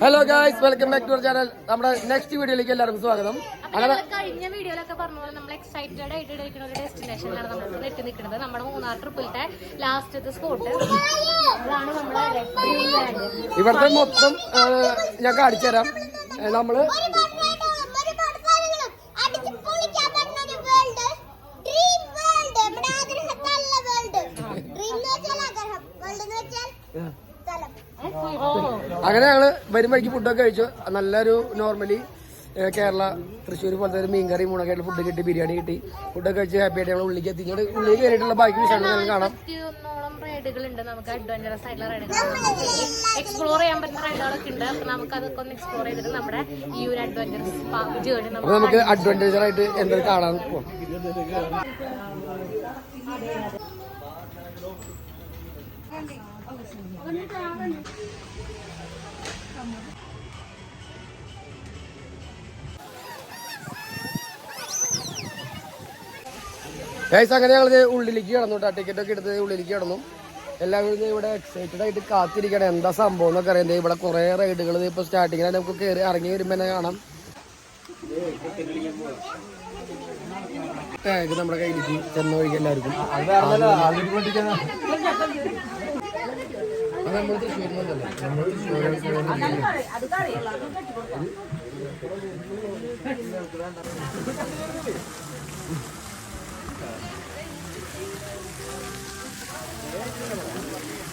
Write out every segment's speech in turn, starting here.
Hello guys welcome back to our channel നമ്മുടെ next വീഡിയോയിലേക്ക് എല്ലാവർക്കും സ്വാഗതം. അങ്ങനെ കഴിഞ്ഞ വീഡിയോയിലൊക്കെ പറഞ്ഞ പോലെ നമ്മൾ എക്സൈറ്റഡ് ആയിട്ട് ഇരിക്കുന്ന ഒരു ഡെസ്റ്റിനേഷനിലാണ് നമ്മൾ എത്തി നിൽക്കുന്നത് നമ്മുടെ മൂന്നാർ ട്രിപ്പിലത്തെ ലാസ്റ്റത്തെ സ്പോട്ട് അതാണ് നമ്മുടെ ഇവിടുത്തെ മൊത്തം ഞാൻ കാണിച്ചു തരാം നമ്മൾ അങ്ങനെ ഞങ്ങൾ വരുമ്പോഴേക്ക് ഫുഡൊക്കെ കഴിച്ചു. നല്ലൊരു നോർമലി കേരള തൃശ്ശൂർ പോലത്തെ ഒരു മീൻകറി മുണക്കായിട്ടുള്ള ഫുഡ് കിട്ടി ബിരിയാണി കിട്ടി. ഫുഡൊക്കെ കഴിച്ച് ഹാപ്പി ആയിട്ട് ഞങ്ങൾ ഉള്ളിലേക്ക് എത്തി. ഇങ്ങോട്ട് ഉള്ളിലേക്ക് കയറിയിട്ടുള്ള ബാക്കി വിശേഷങ്ങൾ ഞങ്ങൾ കാണാം. ഇരുപത്തിയൊന്നോളം റൈഡുകൾ ഉണ്ട് നമുക്ക് അഡ്വഞ്ചറസ് ആയിട്ടുള്ള റൈഡുകൾ എക്സ്പ്ലോർ ചെയ്യാൻ പറ്റുന്ന റൈഡുകളൊക്കെ ഉണ്ട്. അപ്പൊ നമുക്ക് അതൊക്കെ ഒന്ന് എക്സ്പ്ലോർ ചെയ്തിട്ട് നമ്മുടെ ഈ ഒരു അഡ്വഞ്ചറസ് നമുക്ക് അഡ്വഞ്ചർ ആയിട്ട് എന്തൊരു കാണാൻ പോവാം. ഗൈസ് അങ്ങനെ ഞങ്ങൾ ഉള്ളിലേക്ക് കിടന്നു കേട്ടോ ടിക്കറ്റ് ഒക്കെ എടുത്ത് ഉള്ളിലേക്ക് കിടന്നു. എല്ലാവരും ഇവിടെ എക്സൈറ്റഡ് ആയിട്ട് കാത്തിരിക്കണം. എന്താ സംഭവം എന്നൊക്കെ അറിയാം. ഇവിടെ കുറെ റൈഡുകൾ ഇപ്പൊ സ്റ്റാർട്ടിങ്ങിൽ നമുക്ക് കയറി ഇറങ്ങി വരുമ്പോ തന്നെ കാണാം. ടാഗ് നമ്മുടെ കയ്യിലേക്ക് ചെന്ന വഴിക്ക് എല്ലാവർക്കും. അത് നമ്മൾ തൃശ്ശൂർ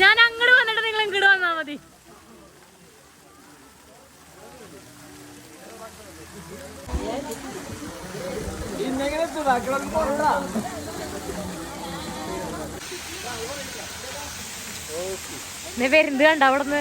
ഞാൻ അങ്ങോട്ട് വന്നിട്ട് നിങ്ങൾ ഇങ്ങോട്ട് വന്നാ മതി. വരുന്നത് കണ്ട അവിടുന്ന്?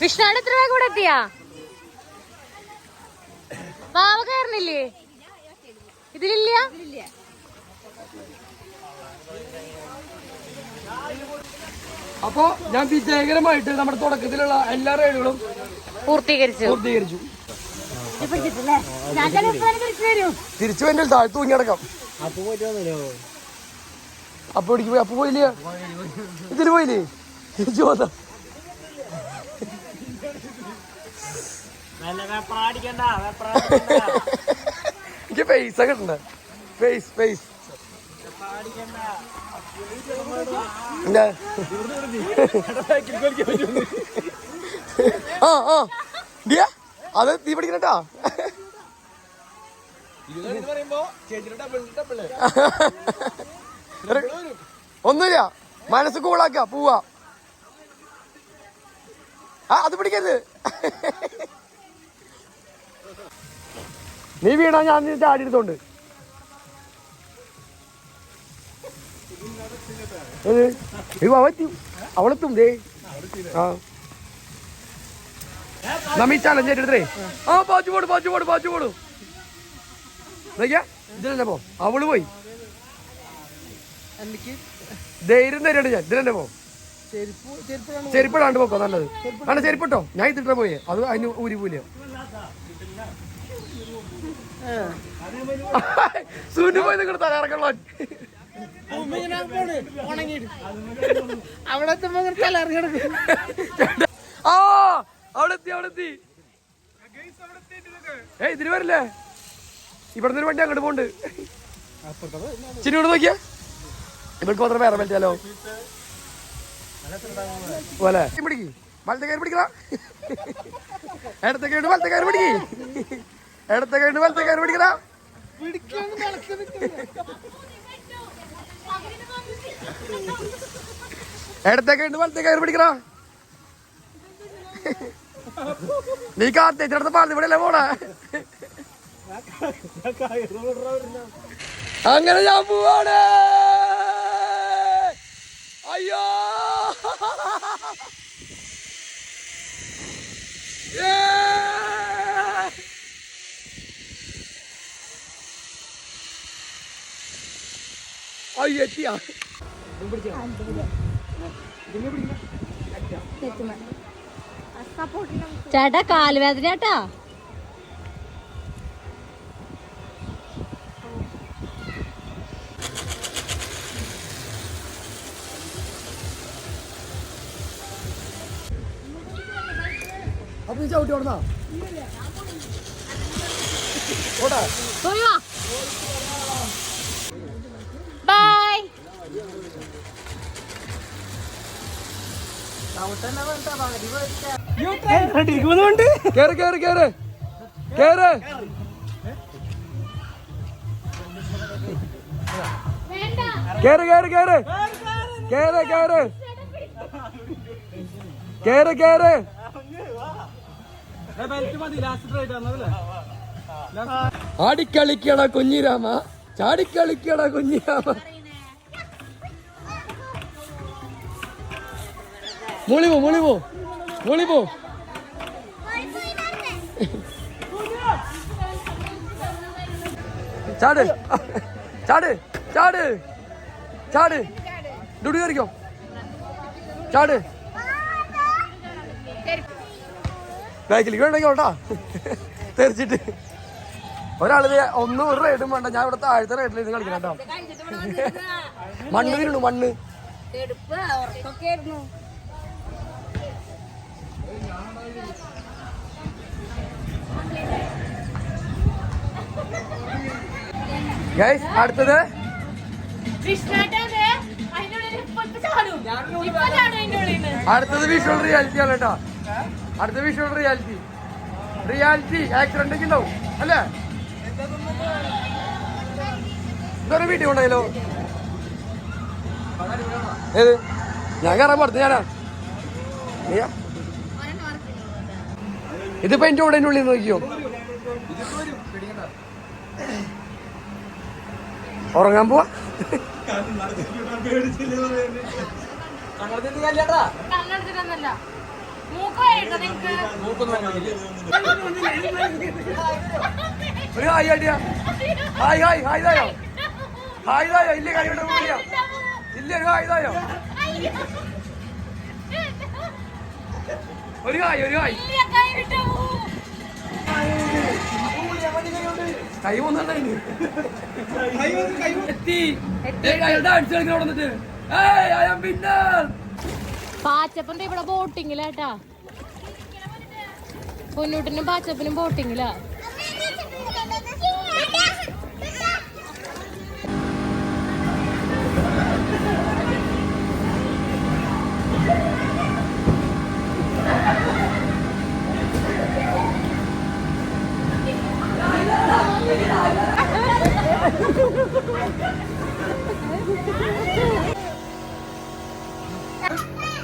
വിഷ്ണുടെ എത്ര രൂപ കൂടെ എത്തിയാ? വാവ കയറുന്നില്ലേ ഇതിലില്ല? അപ്പോ ഞാൻ വിജയകരമായിട്ട് നമ്മുടെ തുടക്കത്തിലുള്ള എല്ലാ റൈഡുകളും പൂർത്തീകരിച്ചു. പൂർത്തീകരിച്ചു. തിരിച്ചു വേണ്ടി താഴ്ത്തു തൂങ്ങിടക്കാം അപ്പൊ ഇടിക്ക് പോയി അപ്പൊ പോയില്ലേ? ഇതിന് പോയില്ലേ? ജോത എനിക്ക് പൈസ കിട്ടണ്ട ഫേസ് ഫേസ് എന്താ? ആ ആ. ഡിയ അത് തീ പിടിക്കണട്ടാ ഒന്നുമില്ല. മനസ്സ് കൂളാക്ക പോവാ. ആ അത് പിടിക്കരുത്. നീ വീണാ ഞാൻ ചാടി എടുത്തോണ്ട്. അവത്തി അവളെത്തും ദേ. ആ. നമ്മ ഈ ചലഞ്ച് ഏറ്റെടുത്തേ ആ പാച്ചു പോട് പാച്ചു പോട് പാച്ചു പോടു. ഇതിലെന്നെ പോ? അവൾ പോയി. ധൈര്യം തരണ്ട് ഞാൻ. ഇതിലെന്നെ പോ? ചെരുപ്പിടാണ്ട് പോക്കോ നല്ലത്. ആണ് ചെരുപ്പിട്ടോ? ഞാൻ ഇതിട്ട പോയേ. അത് അതിന് ഊരി പോല സൂര്യ പോയി നിങ്ങൾ തലയിറക്കണോ അവിടെ ആ അവിടെ എത്തി അവിടെ എത്തി ഏയ് ഇതിന് വരില്ലേ? ഇവിടുന്ന് ഒരു വണ്ടി അങ്ങോട്ട് പോണ്ട്. ചിരി ഇവിടെ നോക്കിയാ? ഇവർക്ക് മാത്രം വേറെ പറ്റിയാലോ പോലെ. പിടിക്ക്. വലത്തെ കയറി പിടിക്കണ ഇടത്തെ കയറി വലത്തെ കയറി പിടിക്ക്. ഇടത്തെ കയറി വലത്തെ കയറി പിടിക്കണ ഇടത്തെ കയറി വലത്തേക്ക് കയറി പിടിക്കണ നീ കാത്തേച്ചിടത്ത് പാലത്ത് ഇവിടെ അല്ലേ പോണേ അങ്ങനെ ഞാൻ പോവാണ്. അയ്യോ! അയ്യോ എത്തിയാ ചേട്ടാ കാലുവേദന ചേട്ടാ അപ്പൊ ചവിട്ടി ഓടുന്നാ? ഓടാ കേറ് കേറ് കേറ്. കേറ്. വേണ്ട കേറ് കേറ് കേറ്. കേറ് കേറ്. കേറ് കേറ്. ആടിക്കളിക്കട കുഞ്ഞിരാമ. ചാടിക്കളിക്കട കുഞ്ഞിരാമ. മുളിപോ മുളിപോ മുളിപോ ചാട്. ചാട് ചാട്. ചാട്. ഡുഡു കയറിക്കോ. ചാട്. ബാക്കിലേക്ക് വേണമെങ്കിൽ കേട്ടാ തെറിച്ചിട്ട്. ഒരാൾ ദേ ഒന്നും ഒരു റൈഡും വേണ്ട. ഞാൻ ഇവിടെ താഴത്തെ റൈഡിൽ ഇരുന്ന് കളിക്കണം കേട്ടോ. മണ്ണ് വീണു മണ്ണ്. ഉള്ളിൽ അടുത്തത് അടുത്തത് വിഷ്വൽ റിയാലിറ്റി ആണ് കേട്ടോ. അടുത്ത വിഷ്വൽ റിയാലിറ്റി റിയാലിറ്റി ആക്സിഡന്റ് ഒക്കെ ഉണ്ടാവും അല്ലേ? ഇതൊരു വീട്ടിൽ കൊണ്ടായാലോ ഏത്? ഞാൻ കയറാൻ പാടത്ത് ഞാനാ. നീയാ? ഇതിപ്പോ എന്റെ കൂടെ ഉള്ളിൽ നോക്കിയോ? ഉറങ്ങാൻ പോവാ? ഒരു ഹായ് അടിയാ ഹായ് ഹായ് ഹായ് തായോ ഹായ് തായോ ഇല്ല ഇല്ല. ഇല്ല ഒരു ഹായ് തായോ ഏയ് ഐ ആം വിന്നർ പാച്ചപ്പൻ പാച്ചപ്പന്റെ ഇവിടെ ബോട്ടിങ്ങിലാട്ടാ പൊന്നൂട്ടിനും പാച്ചപ്പനും ബോട്ടിങ്ങിലാ.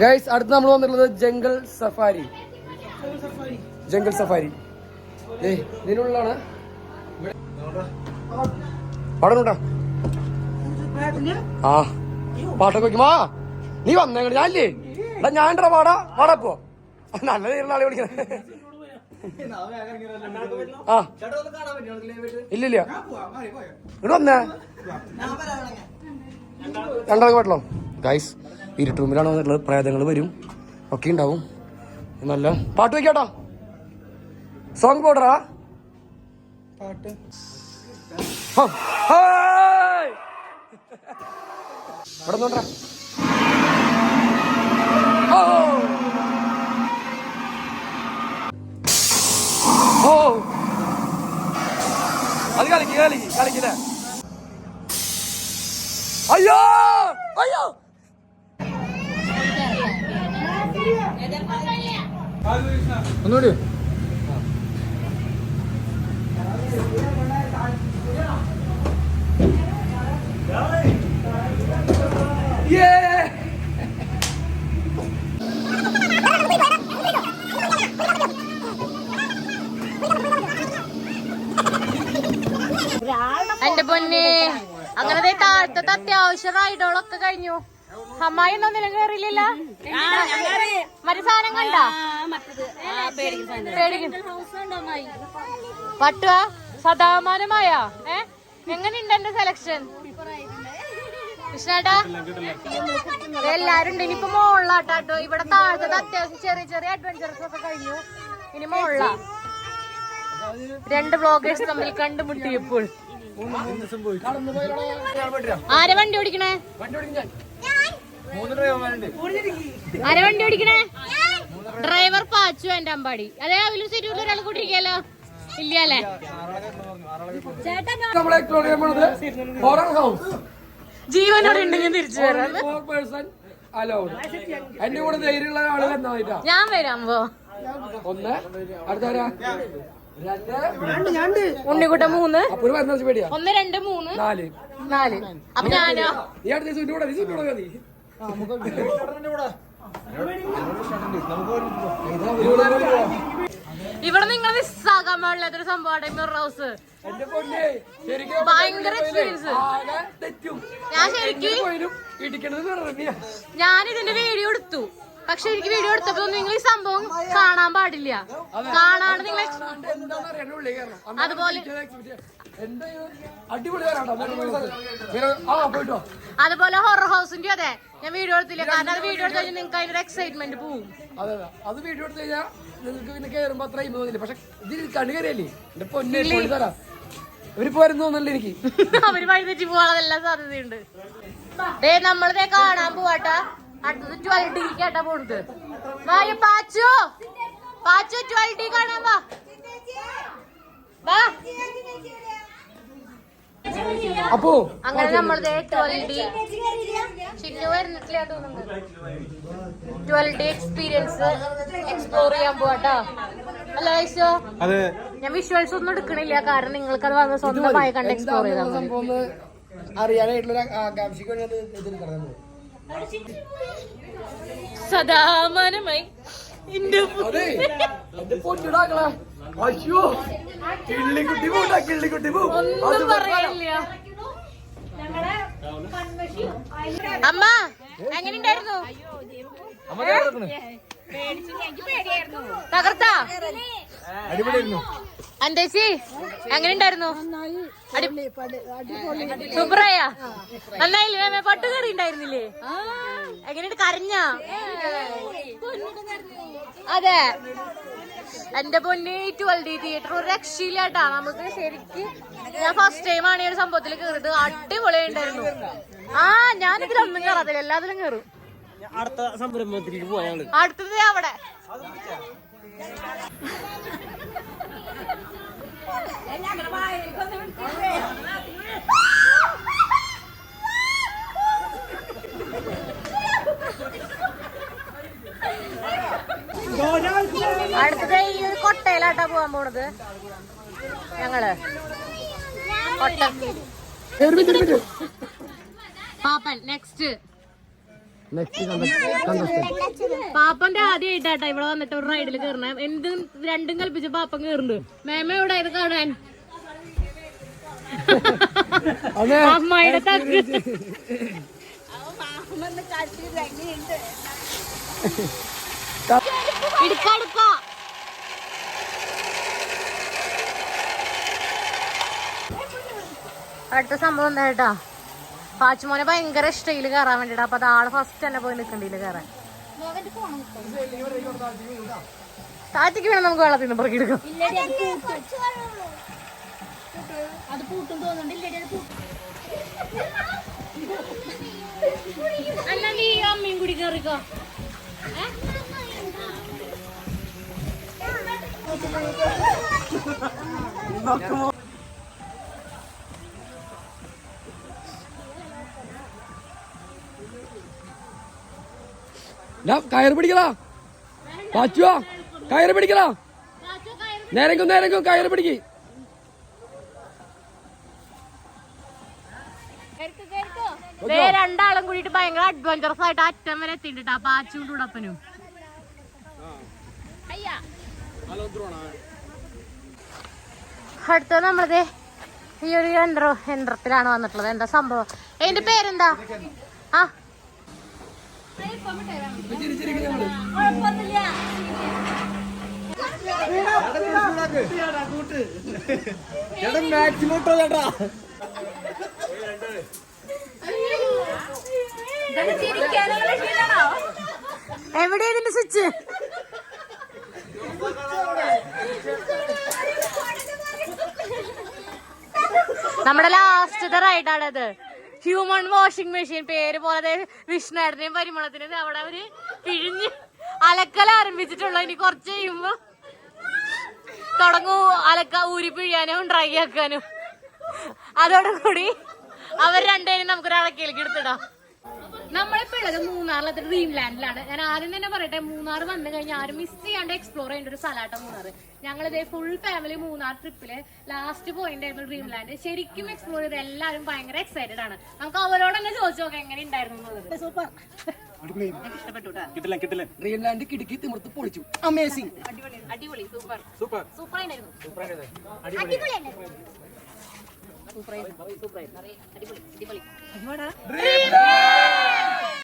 ഗൈസ് അടുത്ത് നമ്മൾ വന്നിട്ടുള്ളത് ജംഗൾ സഫാരി. ജംഗൾ സഫാരി. ഏ ഇതിനുള്ളാണ് പാടണോട്ടാ ആ പാട്ടൊക്കെ വെക്കുമാ നീ വന്നേ ഞാനില്ലേ എടാ ഞാൻ പാടാ പാടാ പോ നല്ല തീരുന്ന ആളെ വിളിക്കുന്നത് ആ. ഇല്ലില്ല. ഇവിടെ വന്നേ. രണ്ടാൾക്ക് പറ്റണം. ഗൈസ് ഇരുട്ട് റൂമിലാണ് വന്നിട്ടുള്ളത്? പ്രേതങ്ങൾ വരും. ഒക്കെ ഉണ്ടാവും. നല്ല പാട്ട് വെക്കാട്ടോ. സോങ് പോടറാ പാട്ട്. ഇവിടെ നോണ്ടാ ഓ അത് കളിക്ക് കളിക്ക് കളിക്കില്ല അയ്യോ! അയ്യോ! ഒന്നുകൂടി. Yeah! എന്റെ പൊന്നെ. അങ്ങനെ താഴത്തെ അത്യാവശ്യ റൈഡുകളൊക്കെ കഴിഞ്ഞു. അമ്മായി ഒന്നും കയറിയില്ല മറ്റു സാധനം കണ്ട? പട്ടുവ? സദാമാനമായ? ഏ? എങ്ങനെയുണ്ട് എന്റെ സെലക്ഷൻ കൃഷ്ണേട്ടാ? എല്ലാരും ഉണ്ട്. ഇനിയിപ്പോ മോളിലാട്ടോ ഇവിടെ താഴത്തത് അത്യാവശ്യം ചെറിയ ചെറിയ അഡ്വഞ്ചറസ് ഒക്കെ കഴിഞ്ഞു. ഇനി മോളിലാ. രണ്ട് ബ്ലോഗേഴ്സ് തമ്മിൽ കണ്ടുമുട്ടിയപ്പോൾ. ആരെ വണ്ടി ഓടിക്കണേ? ആരെ വണ്ടി ഓടിക്കണേ? ഡ്രൈവർ പാച്ചു എന്റെ അമ്പാടി. അതെ അതിലും സീറ്റ് ഒരാൾ കൂട്ടിരിക്കല്ലോ ഇല്ല അല്ലേ ജീവനോടെ ഉണ്ടെങ്കിൽ തിരിച്ചു വരാം എന്റെ കൂടെ ധൈര്യമുള്ള ഞാൻ ഒന്ന് അടുത്താരാ ഉണ്ണിക്കുട്ട മൂന്ന്. ഒന്ന് രണ്ട് മൂന്ന്. നാല്. നാല്. അപ്പൊ ഞാനോ? നീ അടുത്ത ദിവസം ഇവിടെ നിങ്ങൾ മിസ്സാകാൻ പാടില്ലാത്തൊരു സംഭവമാണ് മിറർ ഹൗസ്. ഭയങ്കര എക്സ്പീരിയൻസ് ഞാൻ ശരിക്കും ഞാൻ ഇതിന്റെ വീഡിയോ എടുത്തു. പക്ഷെ എനിക്ക് വീഡിയോ എടുത്തപ്പോ നിങ്ങൾ ഈ സംഭവം കാണാൻ പാടില്ല. കാണാണ്ട് നിങ്ങൾ അതുപോലെ- അതുപോലെ ഹൊറർ ഹൗസിന്റെ അതെ ഞാൻ വീഡിയോ എടുത്തില്ല. കാരണം അത് വീഡിയോ എടുത്ത് കഴിഞ്ഞാൽ നിങ്ങൾക്ക് അതിന്റെ എക്സൈറ്റ്മെന്റ് പോവും. അതെ വീഡിയോ എടുത്ത് കഴിഞ്ഞാൽ നിങ്ങൾക്ക് പിന്നെ കയറുമ്പോ അത്ര തോന്നില്ല. പക്ഷെ ഇതിൽ കണ്ടുകരല്ലേ എന്റെ പൊന്നെ തരാം ഇവരിപ്പോ വരുന്ന തോന്നല്ലേ എനിക്ക്. അവർ വഴി തെറ്റി പോകാനുള്ള സാധ്യതയുണ്ട്. നമ്മളിതേ കാണാൻ പോവാട്ടാ. അടുത്തത് ട്വൽവ് ഡി കേട്ടാ പോണത്. വായ പാച്ചു. പാച്ചു ട്വൽവ് ഡി കാണാൻ വാ. വാ. അപ്പോ അങ്ങനെ നമ്മളത് ട്വൽവ് ഡി ചിന്നു വരുന്നിട്ടില്ല തോന്നുന്നുണ്ട് ട്വൽവ് ഡി എക്സ്പീരിയൻസ് എക്സ്പ്ലോർ ചെയ്യാൻ പോവാട്ടോ. അല്ല ഐശോ? ഞാൻ വിഷ്വൽസ് ഒന്നും എടുക്കണില്ല കാരണം നിങ്ങൾക്ക് അത് വന്ന് സ്വന്തമായി കണ്ട് എക്സ്പ്ലോർ ചെയ്താൽ അറിയാനായിട്ടുള്ള ആകാംക്ഷയ്ക്ക് വേണ്ടി സദാമാനമായി അയ്യോ. കിള്ളിക്കുട്ടി പോട്ടാ കിള്ളിക്കുട്ടി പോ. ഒന്നും പറയില്ല അമ്മ എങ്ങനെയുണ്ടായിരുന്നു? തകർത്താ? അടിപൊളിയായിരുന്നു. അന്തേച്ചി എങ്ങനെയുണ്ടായിരുന്നു? സൂപ്പറായ? നന്നായില്ലേ? മേമേ പട്ടുകറി ഉണ്ടായിരുന്നില്ലേ? എങ്ങനെയുണ്ട്? കരഞ്ഞ? അതെ. എന്റെ പൊന്നെ ട്വൽവ് ഡി തിയേറ്റർ ഒരു രക്ഷയില്ലാട്ടാ. നമുക്ക് ശരിക്ക് ഞാൻ ഫസ്റ്റ് ടൈം ആണ് ഈ ഒരു സംഭവത്തിൽ കയറിയത് അടിപൊളിയുണ്ടായിരുന്നു ആ ഞാനിതിലൊന്നും കയറാത്തില്ല എല്ലാത്തിലും കയറും അടുത്ത സംരംഭത്തിലേക്ക് പോയാൽ അടുത്തത് അവിടെ. അടുത്തത് ഈ ഒരു കൊട്ടയിലാട്ടാ പോവാൻ പോണത്. ഞങ്ങൾ. കൊട്ട. പാപ്പൻ നെക്സ്റ്റ് പാപ്പന്റെ ആദ്യമായിട്ടാട്ടാ ഇവിടെ വന്നിട്ട് ഒരു റൈഡിൽ കയറണ എന്തും രണ്ടും കൽപ്പിച്ച് പാപ്പൻ കയറുന്നുണ്ട് മേമ ഇവിടെ ഇത് കാണാൻ? അതെ അമ്മായിയുടെ തക്ക് ഇടുക്കടുക്ക അടുത്ത സംഭവം എന്താ കേട്ടാ പാച്ചുമോനെ ഭയങ്കര ഇഷ്ടയിൽ കയറാൻ വേണ്ടിട്ട്. അപ്പൊ അതാൾ ആൾ ഫസ്റ്റ് തന്നെ പോയി നിൽക്കണ്ടില്ല കയറാൻ താറ്റിക്ക് വേണം നമുക്ക് വെള്ളത്തിൽ നിന്ന് പറഞ്ഞു അത് പൂട്ടും തോന്നുന്നുണ്ട് അല്ല നീ അമ്മയും കൂടി കയറിക്കോ കയറ് പിടിക്കടാ. പാച്ചുവാ കയറ് പിടിക്കടാ. നേരങ്കും നേരങ്കും കയറ് പിടിക്ക്. രണ്ടാളും കൂടിയിട്ട് ഭയങ്കര അഡ്വഞ്ചറസ് ആയിട്ട് അറ്റം വരെ എത്തിയിട്ടാ പാച്ചും ഉടപ്പനും അടുത്ത നമ്മളത് ഈ ഒരു യന്ത്ര യന്ത്രത്തിലാണ് വന്നിട്ടുള്ളത്. എന്താ സംഭവം? അതിന്റെ പേരെന്താ? ആ ചേട്ടാ മാക്സിമം ഇട്ടോ ചേട്ടാ എവിടെയാ ഇതിന്റെ സ്വിച്ച്? നമ്മുടെ ലാസ്റ്റത്തെ റൈഡാണത് ഹ്യൂമൺ വാഷിംഗ് മെഷീൻ പേര് പോലെ വിഷ്ണുടനെയും പരിമളത്തിനും അവിടെ അവർ പിഴിഞ്ഞ് അലക്കൽ ആരംഭിച്ചിട്ടുള്ള. ഇനി കുറച്ച് കഴിയുമ്പോ തുടങ്ങൂ. അലക്ക ഊരി പിഴിയാനും ഡ്രൈ ആക്കാനും. അതോടുകൂടി അവർ രണ്ടുപേരും നമുക്കൊരു അടക്കയിലേക്ക് എടുത്തിടാം. നമ്മളിപ്പോ ഉള്ളത് മൂന്നാറിലത്തെ ഡ്രീം ലാൻഡിലാണ് ഞാൻ ആദ്യം തന്നെ പറയട്ടെ മൂന്നാർ വന്നു കഴിഞ്ഞാൽ ആരും മിസ് ചെയ്യാണ്ട് എക്സ്പ്ലോർ ചെയ്യേണ്ട ഒരു സ്ഥലമാട്ടോ മൂന്നാർ ഞങ്ങൾ ഇതേ ഫുൾ ഫാമിലി മൂന്നാർ ട്രിപ്പിൽ ലാസ്റ്റ് പോയിന്റ് ആയിരുന്നു ഡ്രീം ലാൻഡ് ശരിക്കും എക്സ്പ്ലോർ ചെയ്ത് എല്ലാവരും ഭയങ്കര എക്സൈറ്റഡ് ആണ്. നമുക്ക് അവരോട് തന്നെ ചോദിച്ചു നോക്കാം എങ്ങനെ ഉണ്ടായിരുന്നു എന്നുള്ളത്. സൂപ്പർ. കിട്ടില്ല ഡ്രീംലാൻഡ് കിടക്കി തിമിർത്ത് പൊളിച്ചു. അമേസിംഗ് അടിപൊളി അടിപൊളി സൂപ്പർ. സൂപ്പർ. സൂപ്പർ ആയിരുന്നു അടിപൊളിയാണ് സൂപ്പർ ആയിരുന്നു സൂപ്പർ ആയിരുന്നു അടിപൊളി അടിപൊളി.